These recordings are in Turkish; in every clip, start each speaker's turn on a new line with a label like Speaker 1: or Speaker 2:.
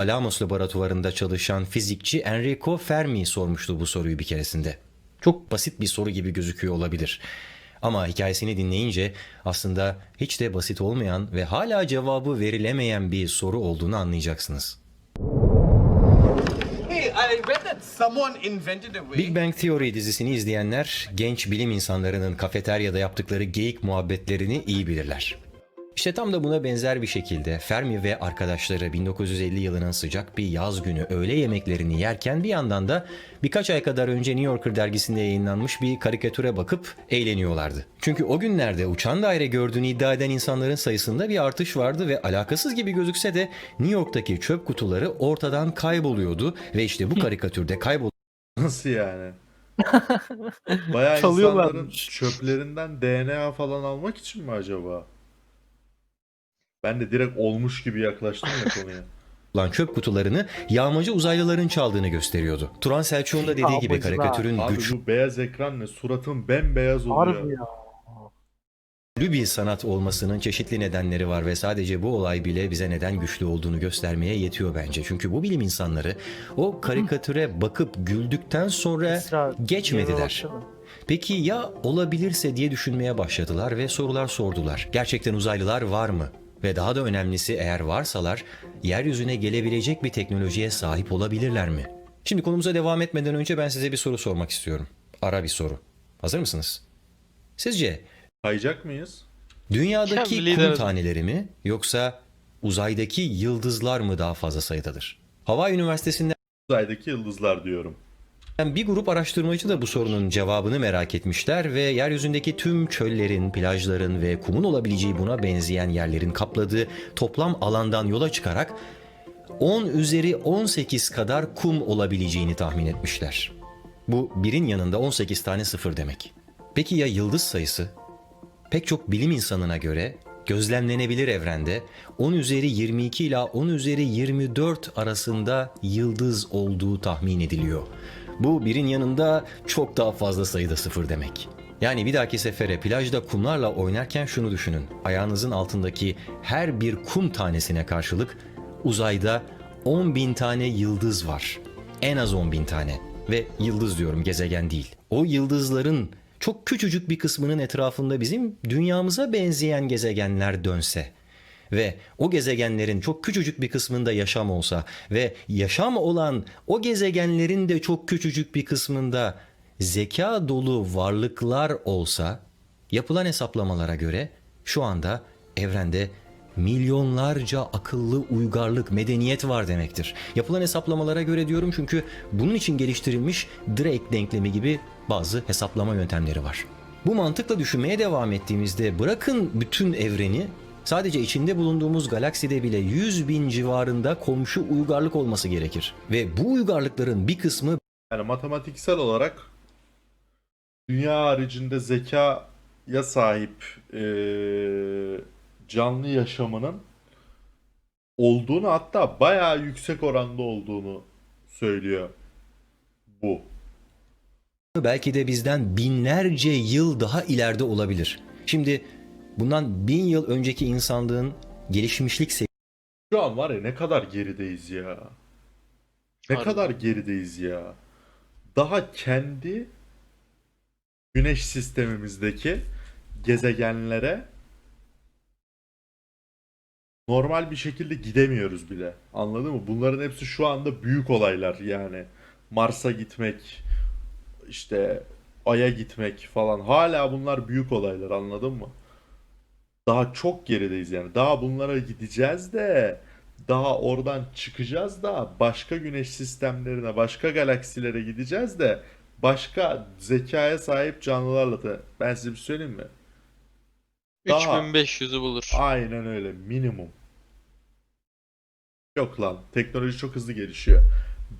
Speaker 1: Alamos laboratuvarında çalışan fizikçi Enrico Fermi sormuştu bu soruyu bir keresinde. Çok basit bir soru gibi gözüküyor olabilir. Ama hikayesini dinleyince aslında hiç de basit olmayan ve hala cevabı verilemeyen bir soru olduğunu anlayacaksınız. Big Bang Theory dizisini izleyenler genç bilim insanlarının kafeteryada yaptıkları geyik muhabbetlerini iyi bilirler. İşte tam da buna benzer bir şekilde Fermi ve arkadaşları 1950 yılının sıcak bir yaz günü öğle yemeklerini yerken bir yandan da birkaç ay kadar önce New Yorker dergisinde yayınlanmış bir karikatüre bakıp eğleniyorlardı. Çünkü o günlerde uçan daire gördüğünü iddia eden insanların sayısında bir artış vardı ve alakasız gibi gözükse de New York'taki çöp kutuları ortadan kayboluyordu ve işte bu karikatürde kaybol
Speaker 2: Nasıl yani? Bayağı insanların çöplerinden DNA falan almak için mi acaba? Ben de direkt olmuş gibi yaklaştım ya konuya.
Speaker 1: olan çöp kutularını yağmacı uzaylıların çaldığını gösteriyordu. Turan Selçuk'un da dediği gibi
Speaker 3: Yağmacılar.
Speaker 1: karikatürün
Speaker 2: Abi
Speaker 1: güçlü
Speaker 2: bu beyaz ekran ne? Suratın bembeyaz oluyor.
Speaker 3: Harbi ya.
Speaker 1: bir sanat olmasının çeşitli nedenleri var ve sadece bu olay bile bize neden güçlü olduğunu göstermeye yetiyor bence. Çünkü bu bilim insanları o karikatüre bakıp güldükten sonra
Speaker 3: Esra,
Speaker 1: geçmediler.
Speaker 3: yere baksana.
Speaker 1: Peki ya olabilirse diye düşünmeye başladılar ve sorular sordular. Gerçekten uzaylılar var mı? Ve daha da önemlisi eğer varsalar yeryüzüne gelebilecek bir teknolojiye sahip olabilirler mi? Şimdi konumuza devam etmeden önce ben size bir soru sormak istiyorum. Ara bir soru. Hazır mısınız? Sizce
Speaker 2: Kayacak mıyız?
Speaker 1: dünyadaki kum taneleri mi yoksa uzaydaki yıldızlar mı daha fazla sayıdadır? Hava Üniversitesi'nden
Speaker 2: Uzaydaki yıldızlar diyorum.
Speaker 1: Bir grup araştırmacı da bu sorunun cevabını merak etmişler ve yeryüzündeki tüm çöllerin, plajların ve kumun olabileceği buna benzeyen yerlerin kapladığı toplam alandan yola çıkarak 10 üzeri 18 kadar kum olabileceğini tahmin etmişler. Bu birin yanında 18 tane sıfır demek. Peki ya yıldız sayısı? Pek çok bilim insanına göre gözlemlenebilir evrende 10 üzeri 22 ila 10 üzeri 24 arasında yıldız olduğu tahmin ediliyor. Bu birin yanında çok daha fazla sayıda sıfır demek. Yani bir dahaki sefere plajda kumlarla oynarken şunu düşünün. Ayağınızın altındaki her bir kum tanesine karşılık uzayda 10 bin tane yıldız var. En az 10 bin tane. Ve yıldız diyorum gezegen değil. O yıldızların çok küçücük bir kısmının etrafında bizim dünyamıza benzeyen gezegenler dönse ve o gezegenlerin çok küçücük bir kısmında yaşam olsa ve yaşam olan o gezegenlerin de çok küçücük bir kısmında zeka dolu varlıklar olsa yapılan hesaplamalara göre şu anda evrende milyonlarca akıllı uygarlık, medeniyet var demektir. Yapılan hesaplamalara göre diyorum çünkü bunun için geliştirilmiş Drake denklemi gibi bazı hesaplama yöntemleri var. Bu mantıkla düşünmeye devam ettiğimizde bırakın bütün evreni sadece içinde bulunduğumuz galakside bile 100 bin civarında komşu uygarlık olması gerekir. Ve bu uygarlıkların bir kısmı
Speaker 2: Yani matematiksel olarak dünya haricinde zekaya sahip eee, canlı yaşamının olduğunu hatta bayağı yüksek oranda olduğunu söylüyor bu.
Speaker 1: belki de bizden binlerce yıl daha ileride olabilir. Şimdi bundan bin yıl önceki insanlığın gelişmişlik
Speaker 2: Şu an var ya ne kadar gerideyiz ya. Ne
Speaker 4: Harbi.
Speaker 2: kadar gerideyiz ya. Daha kendi güneş sistemimizdeki gezegenlere normal bir şekilde gidemiyoruz bile. Anladın mı? Bunların hepsi şu anda büyük olaylar yani. Mars'a gitmek, işte Ay'a gitmek falan. Hala bunlar büyük olaylar anladın mı? Daha çok gerideyiz yani. Daha bunlara gideceğiz de daha oradan çıkacağız da başka güneş sistemlerine, başka galaksilere gideceğiz de başka zekaya sahip canlılarla da ben size bir söyleyeyim mi? Daha-
Speaker 4: 3500'ü bulur.
Speaker 2: Aynen öyle minimum. Yok lan teknoloji çok hızlı gelişiyor.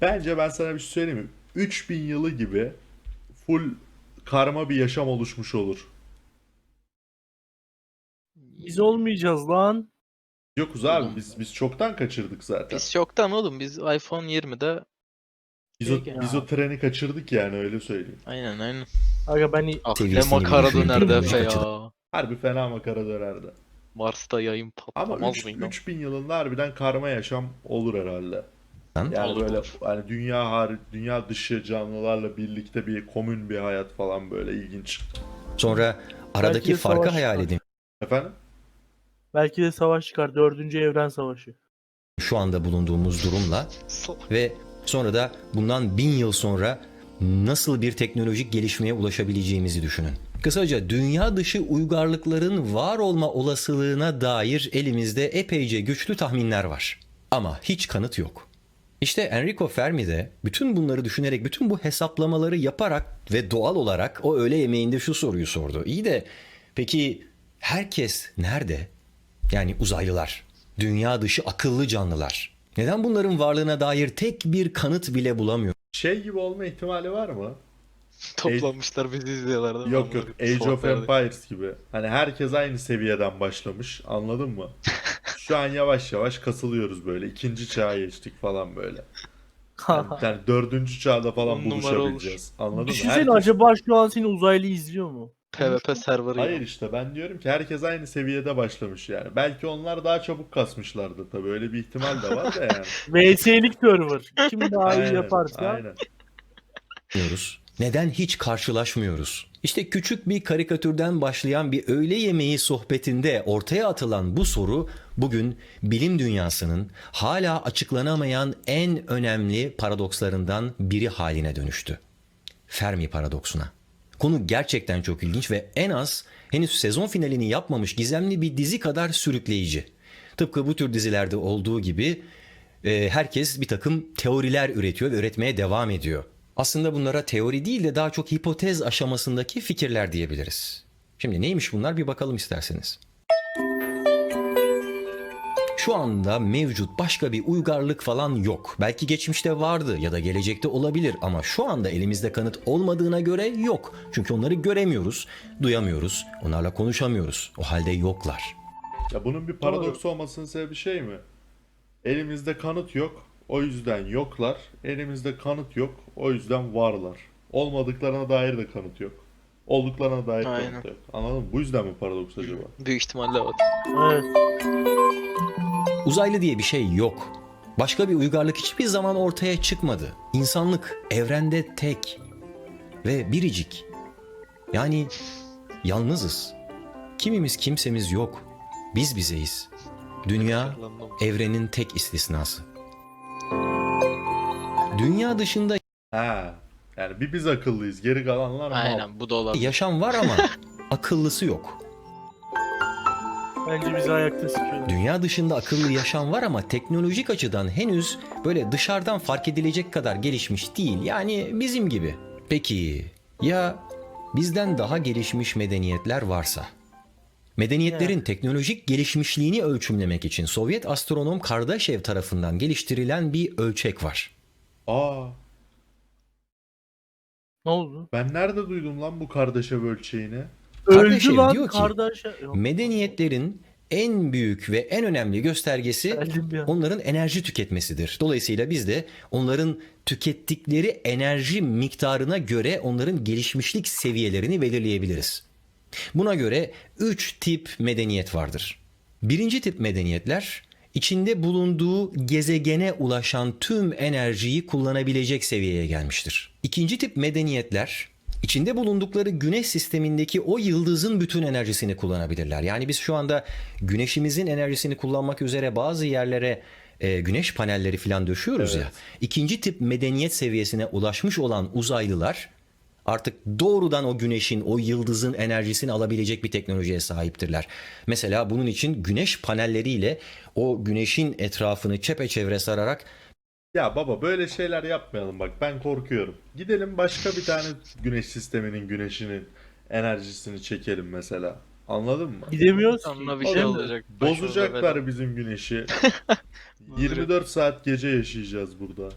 Speaker 2: Bence ben sana bir şey söyleyeyim mi? 3000 yılı gibi full karma bir yaşam oluşmuş olur.
Speaker 3: Biz olmayacağız lan.
Speaker 2: Yokuz abi biz biz çoktan kaçırdık zaten.
Speaker 4: Biz çoktan oğlum biz iPhone 20'de
Speaker 2: Biz o, biz o treni kaçırdık yani öyle söyleyeyim.
Speaker 4: aynen aynen.
Speaker 3: Aga ben
Speaker 4: Ah ne
Speaker 1: Seviyesini
Speaker 4: makara dönerdi. Efe ya.
Speaker 2: Harbi fena makara dönerdi.
Speaker 4: Mars'ta yayın
Speaker 2: Ama
Speaker 4: patlamaz
Speaker 2: 3,
Speaker 4: mıydı?
Speaker 2: 3000 yılında harbiden karma yaşam olur herhalde. Yani
Speaker 4: Olur,
Speaker 2: böyle
Speaker 4: olur.
Speaker 2: hani dünya har dünya dışı canlılarla birlikte bir komün bir hayat falan böyle ilginç.
Speaker 1: Sonra aradaki
Speaker 3: de
Speaker 1: farkı
Speaker 3: savaş
Speaker 1: hayal edin.
Speaker 2: Efendim?
Speaker 3: Belki de savaş çıkar. Dördüncü evren savaşı.
Speaker 1: Şu anda bulunduğumuz durumla ve sonra da bundan bin yıl sonra nasıl bir teknolojik gelişmeye ulaşabileceğimizi düşünün. Kısaca dünya dışı uygarlıkların var olma olasılığına dair elimizde epeyce güçlü tahminler var. Ama hiç kanıt yok. İşte Enrico Fermi de bütün bunları düşünerek, bütün bu hesaplamaları yaparak ve doğal olarak o öğle yemeğinde şu soruyu sordu. İyi de peki herkes nerede? Yani uzaylılar, dünya dışı akıllı canlılar. Neden bunların varlığına dair tek bir kanıt bile bulamıyor?
Speaker 2: Şey gibi olma ihtimali var mı?
Speaker 4: Toplanmışlar bizi izliyorlar değil mi?
Speaker 2: Yok yok Age of Empires gibi. Hani herkes aynı seviyeden başlamış anladın mı? Şu an yavaş yavaş kasılıyoruz böyle. İkinci çağa geçtik falan böyle. Yani, yani dördüncü çağda falan
Speaker 4: On numara
Speaker 2: buluşabileceğiz. Anladın mı?
Speaker 3: Düşünsene
Speaker 2: Herkes-
Speaker 3: acaba şu an seni uzaylı izliyor mu?
Speaker 4: PvP serverı
Speaker 2: Hayır işte ben diyorum ki herkes aynı seviyede başlamış yani. Belki onlar daha çabuk kasmışlardı tabii öyle bir ihtimal de var da yani.
Speaker 3: VS'lik server. Kim daha iyi yaparsa.
Speaker 2: Aynen.
Speaker 1: Yapmıyoruz? Neden hiç karşılaşmıyoruz? İşte küçük bir karikatürden başlayan bir öğle yemeği sohbetinde ortaya atılan bu soru bugün bilim dünyasının hala açıklanamayan en önemli paradokslarından biri haline dönüştü. Fermi paradoksuna. Konu gerçekten çok ilginç ve en az henüz sezon finalini yapmamış gizemli bir dizi kadar sürükleyici. Tıpkı bu tür dizilerde olduğu gibi e, herkes bir takım teoriler üretiyor ve üretmeye devam ediyor. Aslında bunlara teori değil de daha çok hipotez aşamasındaki fikirler diyebiliriz. Şimdi neymiş bunlar bir bakalım isterseniz. Şu anda mevcut başka bir uygarlık falan yok. Belki geçmişte vardı ya da gelecekte olabilir ama şu anda elimizde kanıt olmadığına göre yok. Çünkü onları göremiyoruz, duyamıyoruz, onlarla konuşamıyoruz. O halde yoklar.
Speaker 2: Ya bunun bir paradoks olmasının sebebi şey mi? Elimizde kanıt yok. O yüzden yoklar. Elimizde kanıt yok. O yüzden varlar. Olmadıklarına dair de kanıt yok. Olduklarına dair
Speaker 4: Aynen.
Speaker 2: kanıt yok. Anladın mı? Bu yüzden mi paradoks acaba?
Speaker 4: Büyük ihtimalle var.
Speaker 3: Evet.
Speaker 1: Uzaylı diye bir şey yok. Başka bir uygarlık hiçbir zaman ortaya çıkmadı. İnsanlık evrende tek ve biricik. Yani yalnızız. Kimimiz kimsemiz yok. Biz bizeyiz. Dünya evrenin tek istisnası. Dünya dışında
Speaker 2: Ha. Yani bir biz akıllıyız. Geri kalanlar mal.
Speaker 4: Aynen bu da olabilir.
Speaker 1: yaşam var ama akıllısı yok.
Speaker 3: Bence bizi ayakta sıkıyor.
Speaker 1: Dünya dışında akıllı yaşam var ama teknolojik açıdan henüz böyle dışarıdan fark edilecek kadar gelişmiş değil. Yani bizim gibi. Peki ya bizden daha gelişmiş medeniyetler varsa? Medeniyetlerin teknolojik gelişmişliğini ölçümlemek için Sovyet astronom Kardashev tarafından geliştirilen bir ölçek var.
Speaker 2: Aa.
Speaker 3: Ne oldu?
Speaker 2: Ben nerede duydum lan bu kardeşe ölçeğini?
Speaker 1: Kardeşim
Speaker 3: Öldü lan
Speaker 1: diyor ki,
Speaker 3: kardeş. Yok.
Speaker 1: Medeniyetlerin en büyük ve en önemli göstergesi
Speaker 3: Geldim
Speaker 1: onların enerji tüketmesidir. Dolayısıyla biz de onların tükettikleri enerji miktarına göre onların gelişmişlik seviyelerini belirleyebiliriz. Buna göre 3 tip medeniyet vardır. Birinci tip medeniyetler içinde bulunduğu gezegene ulaşan tüm enerjiyi kullanabilecek seviyeye gelmiştir. İkinci tip medeniyetler içinde bulundukları güneş sistemindeki o yıldızın bütün enerjisini kullanabilirler. Yani biz şu anda güneşimizin enerjisini kullanmak üzere bazı yerlere e, güneş panelleri falan döşüyoruz ya. İkinci tip medeniyet seviyesine ulaşmış olan uzaylılar artık doğrudan o güneşin, o yıldızın enerjisini alabilecek bir teknolojiye sahiptirler. Mesela bunun için güneş panelleriyle o güneşin etrafını çepeçevre sararak
Speaker 2: Ya baba böyle şeyler yapmayalım bak ben korkuyorum. Gidelim başka bir tane güneş sisteminin güneşinin enerjisini çekelim mesela. Anladın mı?
Speaker 3: Gidemiyoruz ki.
Speaker 4: Sonra bir şey
Speaker 2: Oğlum,
Speaker 4: olacak.
Speaker 2: Bozacaklar bizim güneşi. 24 saat gece yaşayacağız burada.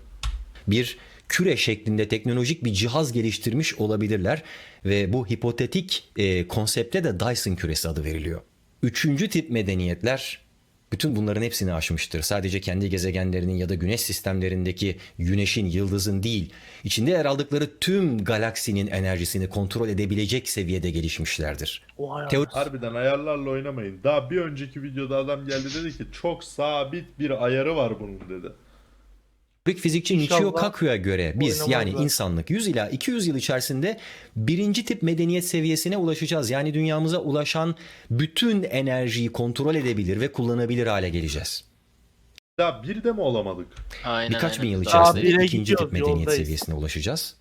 Speaker 1: bir küre şeklinde teknolojik bir cihaz geliştirmiş olabilirler ve bu hipotetik e, konsepte de Dyson küresi adı veriliyor. Üçüncü tip medeniyetler bütün bunların hepsini aşmıştır. Sadece kendi gezegenlerinin ya da güneş sistemlerindeki güneşin, yıldızın değil, içinde yer aldıkları tüm galaksinin enerjisini kontrol edebilecek seviyede gelişmişlerdir. Teori-
Speaker 2: Harbiden ayarlarla oynamayın. Daha bir önceki videoda adam geldi dedi ki çok sabit bir ayarı var bunun dedi.
Speaker 1: Teorik fizikçi Michio
Speaker 3: İnşallah
Speaker 1: Kaku'ya göre biz yani insanlık 100 ila 200 yıl içerisinde birinci tip medeniyet seviyesine ulaşacağız. Yani dünyamıza ulaşan bütün enerjiyi kontrol edebilir ve kullanabilir hale geleceğiz.
Speaker 2: Daha bir de mi olamadık?
Speaker 4: Aynen
Speaker 1: Birkaç bin
Speaker 4: aynen.
Speaker 1: yıl
Speaker 4: Daha-
Speaker 1: içerisinde de ikinci tip medeniyet
Speaker 3: yoldayız.
Speaker 1: seviyesine ulaşacağız.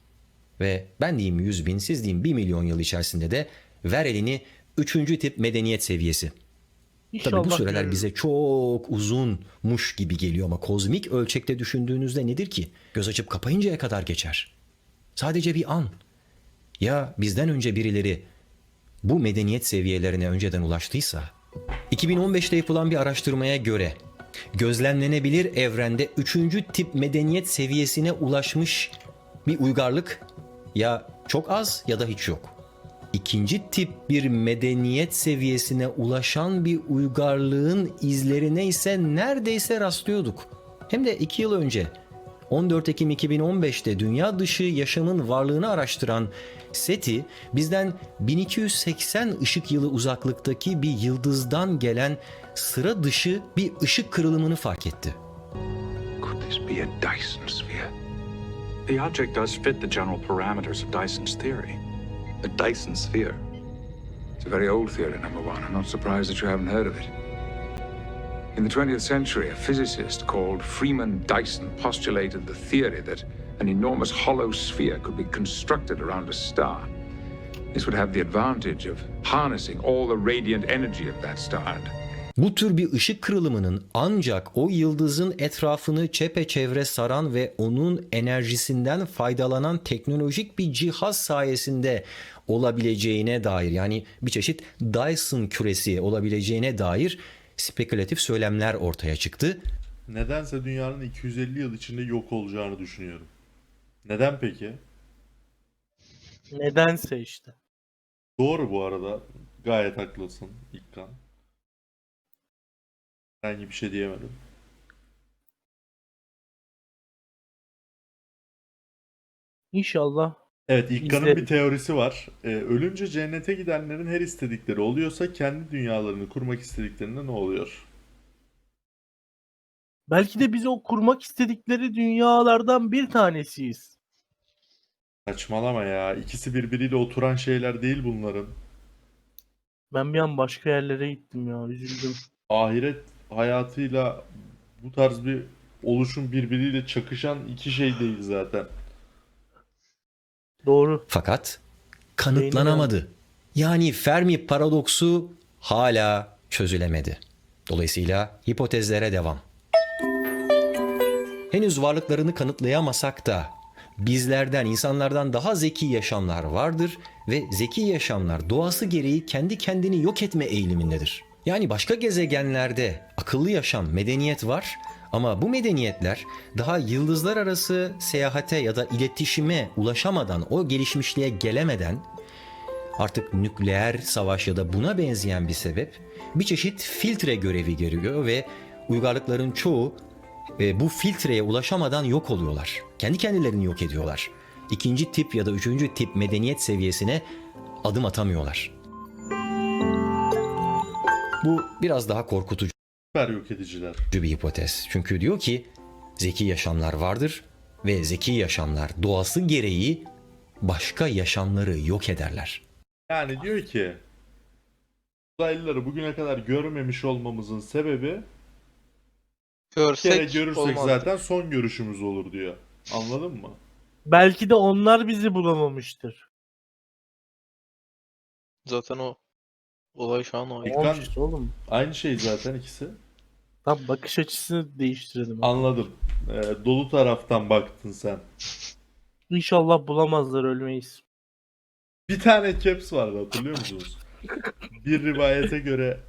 Speaker 1: Ve ben diyeyim 100 bin, siz diyeyim 1 milyon yıl içerisinde de ver elini üçüncü tip medeniyet seviyesi. Tabii bu
Speaker 3: İnşallah
Speaker 1: süreler
Speaker 3: görürüz.
Speaker 1: bize çok uzunmuş gibi geliyor ama kozmik ölçekte düşündüğünüzde nedir ki? Göz açıp kapayıncaya kadar geçer. Sadece bir an. Ya bizden önce birileri bu medeniyet seviyelerine önceden ulaştıysa? 2015'te yapılan bir araştırmaya göre gözlemlenebilir evrende üçüncü tip medeniyet seviyesine ulaşmış bir uygarlık ya çok az ya da hiç yok ikinci tip bir medeniyet seviyesine ulaşan bir uygarlığın izlerine ise neredeyse rastlıyorduk. Hem de iki yıl önce 14 Ekim 2015'te dünya dışı yaşamın varlığını araştıran SETI bizden 1280 ışık yılı uzaklıktaki bir yıldızdan gelen sıra dışı bir ışık kırılımını fark etti.
Speaker 5: Could this be a Dyson sphere? The object does fit the general parameters of Dyson's theory.
Speaker 6: A Dyson sphere.
Speaker 5: It's a very old theory, number one. I'm not surprised that you haven't heard of it. In the 20th century, a physicist called Freeman Dyson postulated the theory that an enormous hollow sphere could be constructed around a star. This would have the advantage of harnessing all the radiant energy of that star and
Speaker 1: Bu tür bir ışık kırılımının ancak o yıldızın etrafını çepeçevre saran ve onun enerjisinden faydalanan teknolojik bir cihaz sayesinde olabileceğine dair yani bir çeşit Dyson küresi olabileceğine dair spekülatif söylemler ortaya çıktı.
Speaker 2: Nedense dünyanın 250 yıl içinde yok olacağını düşünüyorum. Neden peki?
Speaker 3: Nedense işte.
Speaker 2: Doğru bu arada. Gayet haklısın İlkan. Herhangi bir şey diyemedim.
Speaker 3: İnşallah
Speaker 2: Evet
Speaker 3: İzlerim.
Speaker 2: bir teorisi var. Ee, ölünce cennete gidenlerin her istedikleri oluyorsa kendi dünyalarını kurmak istediklerinde ne oluyor?
Speaker 3: belki de biz o kurmak istedikleri dünyalardan bir tanesiyiz.
Speaker 2: Saçmalama ya. İkisi birbiriyle oturan şeyler değil bunların.
Speaker 3: Ben bir an başka yerlere gittim ya üzüldüm.
Speaker 2: Ahiret hayatıyla bu tarz bir oluşum birbiriyle çakışan iki şey değil zaten.
Speaker 3: Doğru.
Speaker 1: Fakat kanıtlanamadı. Yani Fermi paradoksu hala çözülemedi. Dolayısıyla hipotezlere devam. Henüz varlıklarını kanıtlayamasak da bizlerden, insanlardan daha zeki yaşamlar vardır ve zeki yaşamlar doğası gereği kendi kendini yok etme eğilimindedir. Yani başka gezegenlerde akıllı yaşam, medeniyet var ama bu medeniyetler daha yıldızlar arası seyahate ya da iletişime ulaşamadan, o gelişmişliğe gelemeden artık nükleer savaş ya da buna benzeyen bir sebep bir çeşit filtre görevi görüyor ve uygarlıkların çoğu e, bu filtreye ulaşamadan yok oluyorlar. Kendi kendilerini yok ediyorlar. İkinci tip ya da üçüncü tip medeniyet seviyesine adım atamıyorlar. Bu biraz daha korkutucu
Speaker 2: Süper yok ediciler.
Speaker 1: bir hipotez. Çünkü diyor ki zeki yaşamlar vardır ve zeki yaşamlar doğası gereği başka yaşamları yok ederler.
Speaker 2: Yani diyor ki uzaylıları bugüne kadar görmemiş olmamızın sebebi bir
Speaker 4: Görsek
Speaker 2: kere görürsek
Speaker 4: olmaz.
Speaker 2: zaten son görüşümüz olur diyor. Anladın mı?
Speaker 3: Belki de onlar bizi bulamamıştır.
Speaker 4: Zaten o olay şu an o.
Speaker 2: İlk-
Speaker 3: Olmuş işte oğlum.
Speaker 2: Aynı şey zaten ikisi.
Speaker 3: Tam bakış açısını değiştirelim.
Speaker 2: Anladım. Ee, dolu taraftan baktın sen.
Speaker 3: İnşallah bulamazlar ölmeyiz.
Speaker 2: Bir tane caps vardı hatırlıyor musunuz? Bir rivayete göre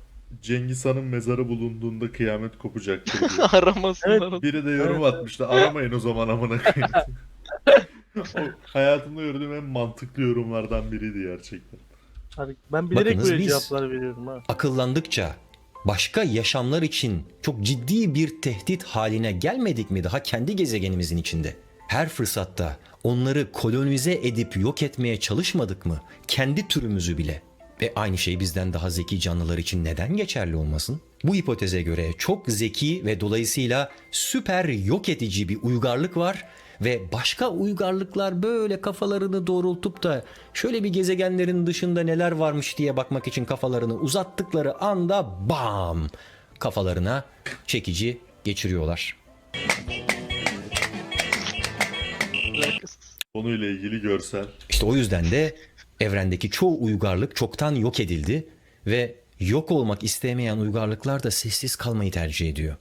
Speaker 2: Cengiz Han'ın mezarı bulunduğunda kıyamet kopacaktır diye.
Speaker 4: Aramasınlar.
Speaker 2: Biri de yorum atmıştı. Aramayın o zaman amına koyayım. o hayatımda gördüğüm en mantıklı yorumlardan biriydi gerçekten.
Speaker 3: Hadi ben bilerek
Speaker 1: Bakınız
Speaker 3: böyle
Speaker 1: biz-
Speaker 3: cevaplar veriyorum ha.
Speaker 1: Akıllandıkça başka yaşamlar için çok ciddi bir tehdit haline gelmedik mi daha kendi gezegenimizin içinde? Her fırsatta onları kolonize edip yok etmeye çalışmadık mı? Kendi türümüzü bile. Ve aynı şey bizden daha zeki canlılar için neden geçerli olmasın? Bu hipoteze göre çok zeki ve dolayısıyla süper yok edici bir uygarlık var ve başka uygarlıklar böyle kafalarını doğrultup da şöyle bir gezegenlerin dışında neler varmış diye bakmak için kafalarını uzattıkları anda bam kafalarına çekici geçiriyorlar.
Speaker 2: Konuyla ilgili görsel.
Speaker 1: İşte o yüzden de evrendeki çoğu uygarlık çoktan yok edildi ve yok olmak istemeyen uygarlıklar da sessiz kalmayı tercih ediyor.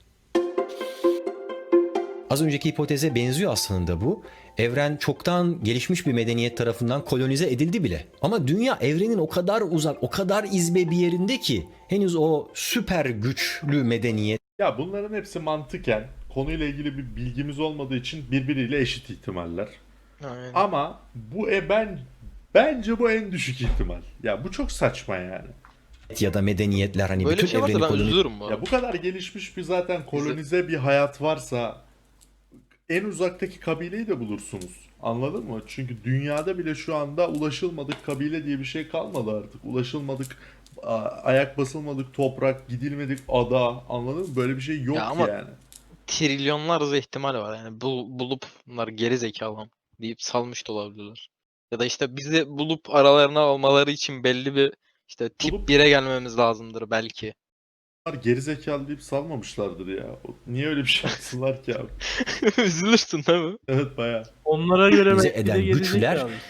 Speaker 1: Az önceki hipoteze benziyor aslında bu. Evren çoktan gelişmiş bir medeniyet tarafından kolonize edildi bile. Ama dünya evrenin o kadar uzak, o kadar izbe bir yerinde ki henüz o süper güçlü medeniyet
Speaker 2: Ya bunların hepsi mantıken konuyla ilgili bir bilgimiz olmadığı için birbiriyle eşit ihtimaller.
Speaker 4: Aynen.
Speaker 2: Ama bu e ben bence bu en düşük ihtimal. Ya bu çok saçma yani.
Speaker 1: ya da medeniyetler hani
Speaker 4: Böyle
Speaker 1: bütün
Speaker 4: şey varsa
Speaker 1: evreni
Speaker 4: ben
Speaker 1: kolonize
Speaker 4: üzülürüm bu
Speaker 2: Ya bu kadar gelişmiş bir zaten kolonize bir hayat varsa en uzaktaki kabileyi de bulursunuz. Anladın mı? Çünkü dünyada bile şu anda ulaşılmadık kabile diye bir şey kalmadı artık. Ulaşılmadık ayak basılmadık toprak, gidilmedik ada. Anladın mı? Böyle bir şey yok
Speaker 4: Ya ama-
Speaker 2: yani.
Speaker 4: Trilyonlarca ihtimal var yani bul, bulup bunlar geri zekalı deyip salmış da olabilirler. Ya da işte bizi bulup aralarına almaları için belli bir işte tip
Speaker 2: Bulup-
Speaker 4: 1'e gelmemiz lazımdır belki.
Speaker 2: Gerizekalı deyip salmamışlardır ya. Niye öyle bir şey yapsınlar ki abi?
Speaker 4: Üzülürsün değil mi?
Speaker 2: Evet baya.
Speaker 3: Onlara göre
Speaker 1: Bize
Speaker 3: belki de
Speaker 1: eden güçler-
Speaker 3: gerizekalıyız.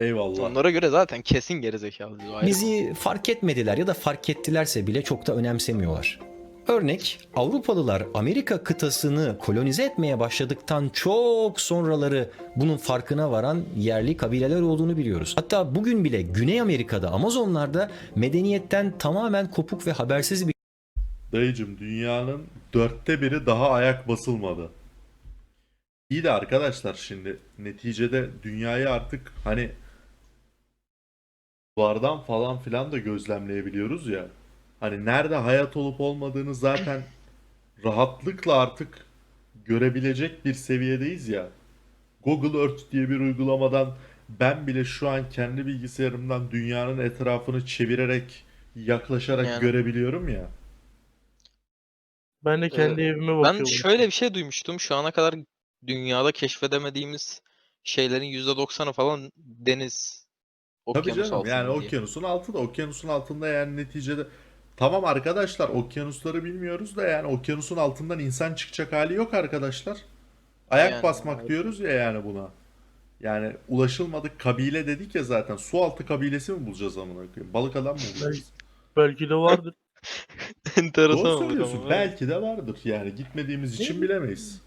Speaker 2: Eyvallah.
Speaker 4: Onlara göre zaten kesin geri zekalı.
Speaker 1: Bizi fark etmediler ya da fark ettilerse bile çok da önemsemiyorlar. Örnek Avrupalılar Amerika kıtasını kolonize etmeye başladıktan çok sonraları bunun farkına varan yerli kabileler olduğunu biliyoruz. Hatta bugün bile Güney Amerika'da Amazonlarda medeniyetten tamamen kopuk ve habersiz bir
Speaker 2: Dayıcım dünyanın dörtte biri daha ayak basılmadı. İyi de arkadaşlar şimdi neticede dünyayı artık hani duvardan falan filan da gözlemleyebiliyoruz ya. Hani nerede hayat olup olmadığını zaten rahatlıkla artık görebilecek bir seviyedeyiz ya. Google Earth diye bir uygulamadan ben bile şu an kendi bilgisayarımdan dünyanın etrafını çevirerek yaklaşarak
Speaker 4: Yani.
Speaker 2: görebiliyorum ya.
Speaker 3: Ben de kendi
Speaker 4: Ee,
Speaker 3: evime
Speaker 4: Ben
Speaker 3: bakıyorum.
Speaker 4: şöyle bir şey duymuştum. Şu ana kadar dünyada keşfedemediğimiz şeylerin %90'ı falan deniz.
Speaker 2: Tabii
Speaker 4: Okyanus
Speaker 2: canım yani
Speaker 4: diye.
Speaker 2: okyanusun altında okyanusun altında yani neticede tamam arkadaşlar okyanusları bilmiyoruz da yani okyanusun altından insan çıkacak hali yok arkadaşlar. Ayak
Speaker 4: Yani,
Speaker 2: basmak
Speaker 4: evet.
Speaker 2: diyoruz ya yani buna. Yani ulaşılmadık kabile dedik ya zaten. Su altı kabilesi mi bulacağız amına koyayım? Balık adam mı bulacağız?
Speaker 3: Belki de vardır.
Speaker 4: Enteresan
Speaker 2: Doğru söylüyorsun.
Speaker 4: ama.
Speaker 2: Belki de vardır. Yani gitmediğimiz için bilemeyiz.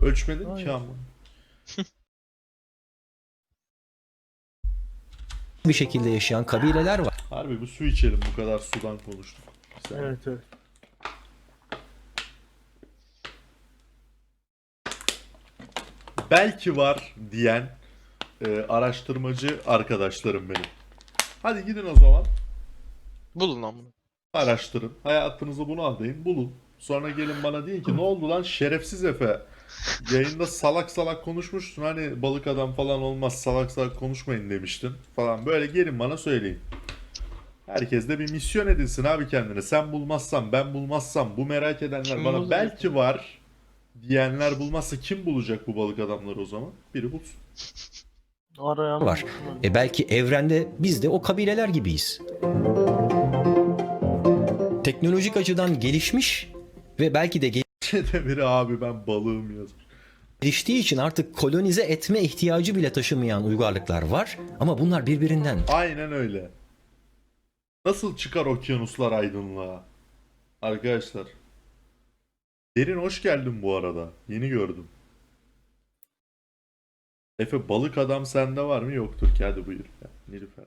Speaker 2: Ölçmedim ki
Speaker 3: Aynen.
Speaker 2: ama.
Speaker 1: bir şekilde yaşayan kabileler var.
Speaker 2: Harbi bu su içelim bu kadar sudan konuştuk. Sen-
Speaker 3: Evet evet.
Speaker 2: belki var diyen e, araştırmacı arkadaşlarım benim. Hadi gidin o zaman
Speaker 4: Bulun lan bunu.
Speaker 2: araştırın. Hayatınızı buna adayın bulun. Sonra gelin bana deyin ki ne oldu lan şerefsiz Efe. Yayında salak salak konuşmuştun hani balık adam falan olmaz salak salak konuşmayın demiştin falan. Böyle gelin bana söyleyin. Herkes de bir misyon edinsin abi kendine. Sen bulmazsan ben bulmazsam bu merak edenler
Speaker 4: Kim
Speaker 2: bana
Speaker 4: bulacak?
Speaker 2: belki var diyenler bulmazsa kim bulacak bu balık adamları o zaman? Biri bulsun.
Speaker 3: Arayan
Speaker 1: var. E belki evrende biz de o kabileler gibiyiz. Teknolojik açıdan gelişmiş ve belki de
Speaker 2: de biri abi ben balığım yazmış.
Speaker 1: geliştiği için artık kolonize etme ihtiyacı bile taşımayan uygarlıklar var ama bunlar birbirinden
Speaker 2: Aynen öyle. Nasıl çıkar okyanuslar aydınlığa? Arkadaşlar. Derin hoş geldin bu arada. Yeni gördüm. Efe balık adam sende var mı? Yoktur ki hadi buyur. Nilüfer.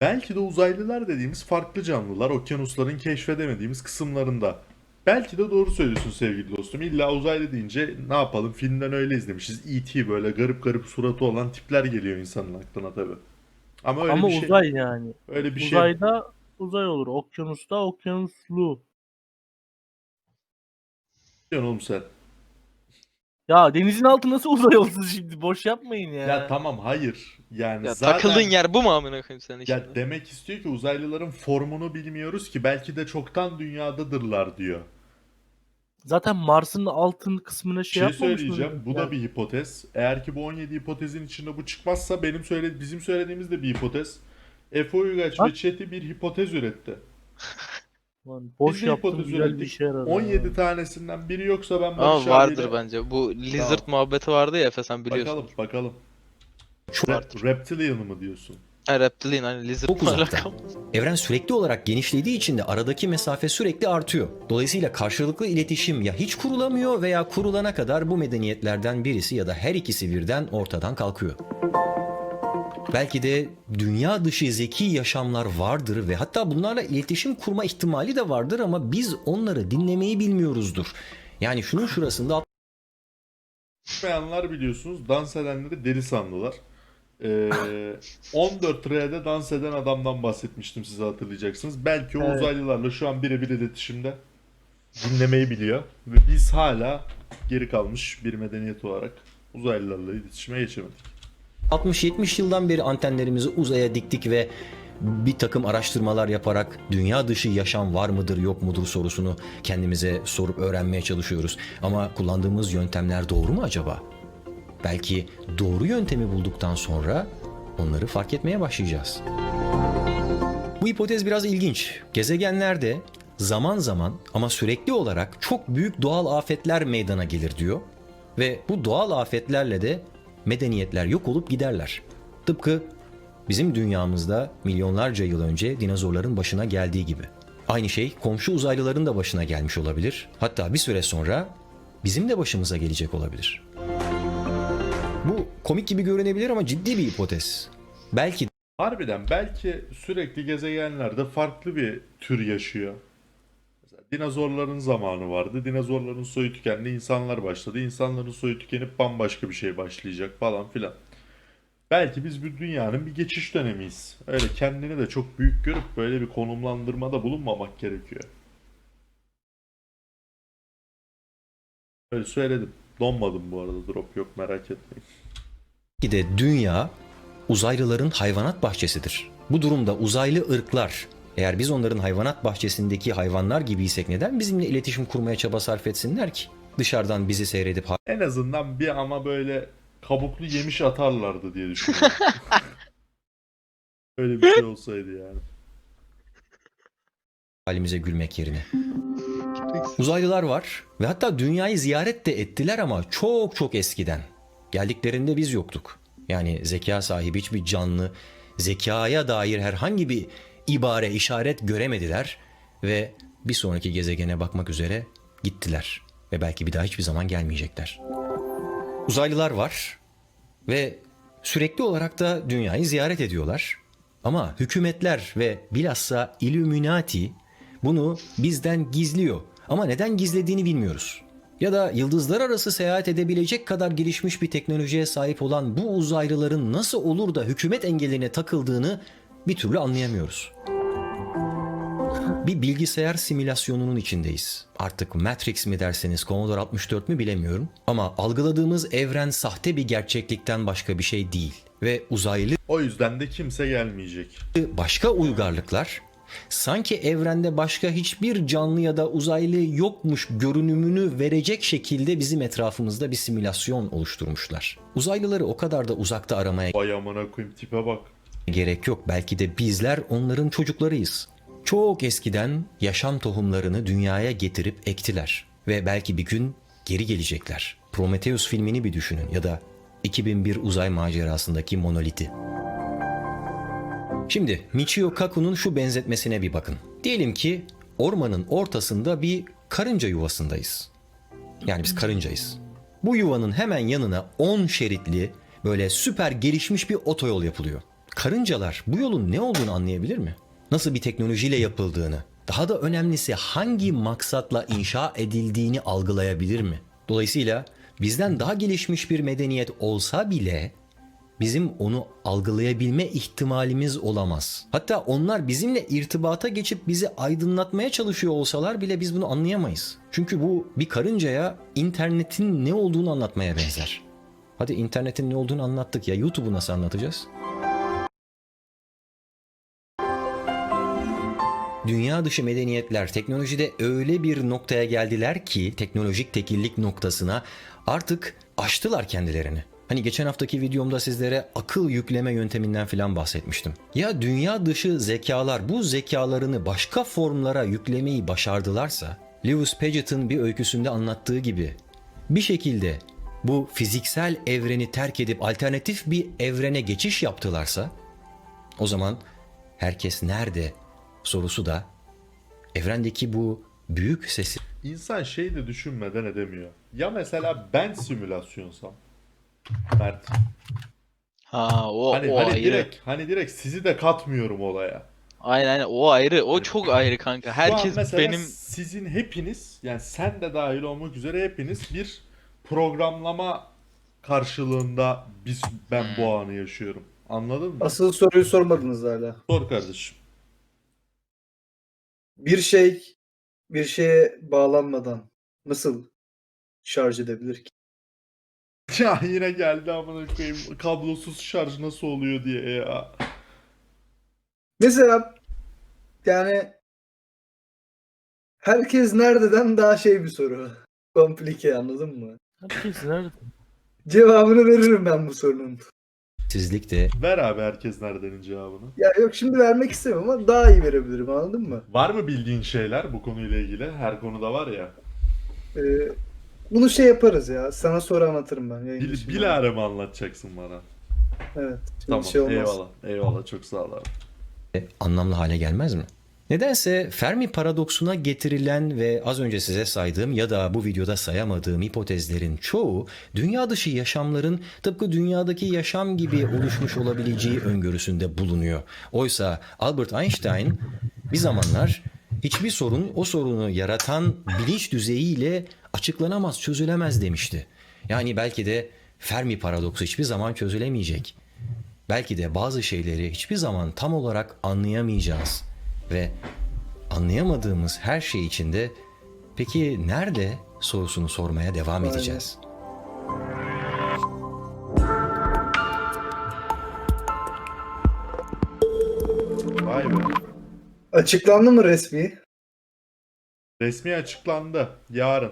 Speaker 2: Belki de uzaylılar dediğimiz farklı canlılar okyanusların keşfedemediğimiz kısımlarında. Belki de doğru söylüyorsun sevgili dostum. İlla uzaylı deyince ne yapalım filmden öyle izlemişiz. E.T. böyle garip garip suratı olan tipler geliyor insanın aklına tabi. Ama öyle
Speaker 3: Ama
Speaker 2: bir şey.
Speaker 3: uzay yani.
Speaker 2: Öyle bir şey.
Speaker 3: Uzayda
Speaker 2: şey.
Speaker 3: uzay yani.
Speaker 2: Öyle bir şey.
Speaker 3: Uzayda uzay olur. Okyanusta okyanuslu.
Speaker 2: diyorsun oğlum sen.
Speaker 3: Ya denizin altı nasıl uzay olsun şimdi? Boş yapmayın ya.
Speaker 2: Ya tamam hayır. Yani
Speaker 4: Ya
Speaker 2: zaten
Speaker 4: takıldığın yer bu mu amına koyayım senin
Speaker 2: ya
Speaker 4: şimdi?
Speaker 2: demek istiyor ki uzaylıların formunu bilmiyoruz ki belki de çoktan dünyadadırlar diyor.
Speaker 3: Zaten Mars'ın altın kısmına şey,
Speaker 2: şey
Speaker 3: yapmamış
Speaker 2: söyleyeceğim.
Speaker 3: mıydı?
Speaker 2: Bu da bir hipotez. Eğer ki bu 17 hipotezin içinde bu çıkmazsa benim söyle bizim söylediğimiz de bir hipotez. Efe Uygaç ve Chat'i bir hipotez üretti.
Speaker 3: lan boş
Speaker 2: Biz de
Speaker 3: yaptım
Speaker 2: hipotez
Speaker 3: güzel bir
Speaker 2: ürettik.
Speaker 3: işe yaradı.
Speaker 2: 17 tanesinden biri yoksa ben
Speaker 4: Ama
Speaker 2: Barış
Speaker 4: vardır
Speaker 2: abiyle-
Speaker 4: bence. Bu lizard
Speaker 2: Tamam.
Speaker 4: muhabbeti vardı ya Efe sen biliyorsun.
Speaker 2: Bakalım bakalım.
Speaker 1: Çok,
Speaker 2: Re- Reptilian mı diyorsun?
Speaker 4: Reptilian hani lizard
Speaker 1: çok uzakta. Evren sürekli olarak genişlediği için de aradaki mesafe sürekli artıyor. Dolayısıyla karşılıklı iletişim ya hiç kurulamıyor veya kurulana kadar bu medeniyetlerden birisi ya da her ikisi birden ortadan kalkıyor. Belki de dünya dışı zeki yaşamlar vardır ve hatta bunlarla iletişim kurma ihtimali de vardır ama biz onları dinlemeyi bilmiyoruzdur. Yani şunun şurasında
Speaker 2: Bilmeyenler biliyorsunuz dans edenleri deli sandılar. Ee, 14R'de dans eden adamdan bahsetmiştim size hatırlayacaksınız. Belki o
Speaker 3: Evet.
Speaker 2: uzaylılarla şu an birebir iletişimde dinlemeyi biliyor. Ve biz hala geri kalmış bir medeniyet olarak uzaylılarla iletişime geçemedik.
Speaker 1: 60-70 yıldan beri antenlerimizi uzaya diktik ve bir takım araştırmalar yaparak dünya dışı yaşam var mıdır yok mudur sorusunu kendimize sorup öğrenmeye çalışıyoruz. Ama kullandığımız yöntemler doğru mu acaba? Belki doğru yöntemi bulduktan sonra onları fark etmeye başlayacağız. Bu hipotez biraz ilginç. Gezegenlerde zaman zaman ama sürekli olarak çok büyük doğal afetler meydana gelir diyor. Ve bu doğal afetlerle de medeniyetler yok olup giderler. Tıpkı bizim dünyamızda milyonlarca yıl önce dinozorların başına geldiği gibi. Aynı şey komşu uzaylıların da başına gelmiş olabilir. Hatta bir süre sonra bizim de başımıza gelecek olabilir. Bu komik gibi görünebilir ama ciddi bir hipotez. Belki
Speaker 2: Harbiden belki sürekli gezegenlerde farklı bir tür yaşıyor. Mesela dinozorların zamanı vardı. Dinozorların soyu tükendi, insanlar başladı. İnsanların soyu tükenip bambaşka bir şey başlayacak falan filan. Belki biz bir dünyanın bir geçiş dönemiyiz. Öyle kendini de çok büyük görüp böyle bir konumlandırmada bulunmamak gerekiyor. Öyle söyledim. Donmadım bu arada drop yok merak etmeyin.
Speaker 1: de dünya uzaylıların hayvanat bahçesidir. Bu durumda uzaylı ırklar eğer biz onların hayvanat bahçesindeki hayvanlar gibiysek neden bizimle iletişim kurmaya çaba sarf etsinler ki? Dışarıdan bizi seyredip
Speaker 2: En azından bir ama böyle kabuklu yemiş atarlardı diye düşünüyorum. Öyle bir şey olsaydı yani.
Speaker 1: halimize gülmek yerine. Uzaylılar var ve hatta dünyayı ziyaret de ettiler ama çok çok eskiden. Geldiklerinde biz yoktuk. Yani zeka sahibi hiçbir canlı zekaya dair herhangi bir ibare, işaret göremediler ve bir sonraki gezegene bakmak üzere gittiler ve belki bir daha hiçbir zaman gelmeyecekler. Uzaylılar var ve sürekli olarak da dünyayı ziyaret ediyorlar. Ama hükümetler ve bilhassa Illuminati bunu bizden gizliyor. Ama neden gizlediğini bilmiyoruz. Ya da yıldızlar arası seyahat edebilecek kadar gelişmiş bir teknolojiye sahip olan bu uzaylıların nasıl olur da hükümet engeline takıldığını bir türlü anlayamıyoruz. Bir bilgisayar simülasyonunun içindeyiz. Artık Matrix mi derseniz Commodore 64 mü bilemiyorum. Ama algıladığımız evren sahte bir gerçeklikten başka bir şey değil. Ve uzaylı
Speaker 2: O yüzden de kimse gelmeyecek.
Speaker 1: başka uygarlıklar sanki evrende başka hiçbir canlı ya da uzaylı yokmuş görünümünü verecek şekilde bizim etrafımızda bir simülasyon oluşturmuşlar. Uzaylıları o kadar da uzakta aramaya
Speaker 2: Vay amına koyayım tipe bak.
Speaker 1: gerek yok. Belki de bizler onların çocuklarıyız. Çok eskiden yaşam tohumlarını dünyaya getirip ektiler ve belki bir gün geri gelecekler. Prometheus filmini bir düşünün ya da 2001 uzay macerasındaki monoliti. Şimdi Michio Kaku'nun şu benzetmesine bir bakın. Diyelim ki ormanın ortasında bir karınca yuvasındayız. Yani biz karıncayız. Bu yuvanın hemen yanına 10 şeritli böyle süper gelişmiş bir otoyol yapılıyor. Karıncalar bu yolun ne olduğunu anlayabilir mi? Nasıl bir teknolojiyle yapıldığını, daha da önemlisi hangi maksatla inşa edildiğini algılayabilir mi? Dolayısıyla bizden daha gelişmiş bir medeniyet olsa bile bizim onu algılayabilme ihtimalimiz olamaz. Hatta onlar bizimle irtibata geçip bizi aydınlatmaya çalışıyor olsalar bile biz bunu anlayamayız. Çünkü bu bir karıncaya internetin ne olduğunu anlatmaya benzer. Hadi internetin ne olduğunu anlattık ya YouTube'u nasıl anlatacağız? Dünya dışı medeniyetler teknolojide öyle bir noktaya geldiler ki teknolojik tekillik noktasına artık aştılar kendilerini. Hani geçen haftaki videomda sizlere akıl yükleme yönteminden filan bahsetmiştim. Ya dünya dışı zekalar bu zekalarını başka formlara yüklemeyi başardılarsa, Lewis Paget'ın bir öyküsünde anlattığı gibi bir şekilde bu fiziksel evreni terk edip alternatif bir evrene geçiş yaptılarsa o zaman herkes nerede sorusu da evrendeki bu büyük sesi
Speaker 2: İnsan şey de düşünmeden edemiyor. Ya mesela ben simülasyonsam Mert.
Speaker 4: Ha o
Speaker 2: Hani,
Speaker 4: o
Speaker 2: hani
Speaker 4: ayrı.
Speaker 2: direkt hani direkt sizi de katmıyorum olaya.
Speaker 4: Aynen aynen o ayrı. O çok ayrı kanka.
Speaker 2: Şu an
Speaker 4: Herkes
Speaker 2: mesela
Speaker 4: benim
Speaker 2: sizin hepiniz yani sen de dahil olmak üzere hepiniz bir programlama karşılığında biz ben
Speaker 4: Hmm.
Speaker 2: bu anı yaşıyorum. Anladın mı?
Speaker 7: Asıl soruyu sormadınız hala.
Speaker 2: Sor kardeşim.
Speaker 7: Bir şey bir şeye bağlanmadan nasıl şarj edebilir ki?
Speaker 2: Ya yine geldi amına koyayım. Kablosuz şarj nasıl oluyor diye ya.
Speaker 7: Mesela yani herkes nerededen daha şey bir soru. Komplike anladın mı?
Speaker 3: Herkes nerede?
Speaker 7: Cevabını veririm ben bu sorunun.
Speaker 1: sizlik de
Speaker 2: Ver abi herkes neredenin cevabını.
Speaker 7: Ya yok şimdi vermek istemiyorum ama daha iyi verebilirim anladın mı?
Speaker 2: Var mı bildiğin şeyler bu konuyla ilgili? Her konuda var ya.
Speaker 7: Ee, bunu şey yaparız ya. Sana sonra anlatırım ben. yayın
Speaker 2: Bil,
Speaker 7: dışında.
Speaker 2: bilare mi anlatacaksın bana?
Speaker 7: Evet. Şimdi
Speaker 2: Tamam
Speaker 7: şey olmaz.
Speaker 2: eyvallah. Eyvallah çok sağ ol abi.
Speaker 1: anlamlı hale gelmez mi? Nedense Fermi paradoksuna getirilen ve az önce size saydığım ya da bu videoda sayamadığım hipotezlerin çoğu dünya dışı yaşamların tıpkı dünyadaki yaşam gibi oluşmuş olabileceği öngörüsünde bulunuyor. Oysa Albert Einstein bir zamanlar hiçbir sorun o sorunu yaratan bilinç düzeyiyle açıklanamaz, çözülemez demişti. Yani belki de Fermi paradoksu hiçbir zaman çözülemeyecek. Belki de bazı şeyleri hiçbir zaman tam olarak anlayamayacağız ve anlayamadığımız her şey içinde peki nerede sorusunu sormaya devam
Speaker 7: Aynen.
Speaker 1: edeceğiz.
Speaker 2: Vay be.
Speaker 7: Açıklandı mı resmi?
Speaker 2: Resmi açıklandı. Yarın.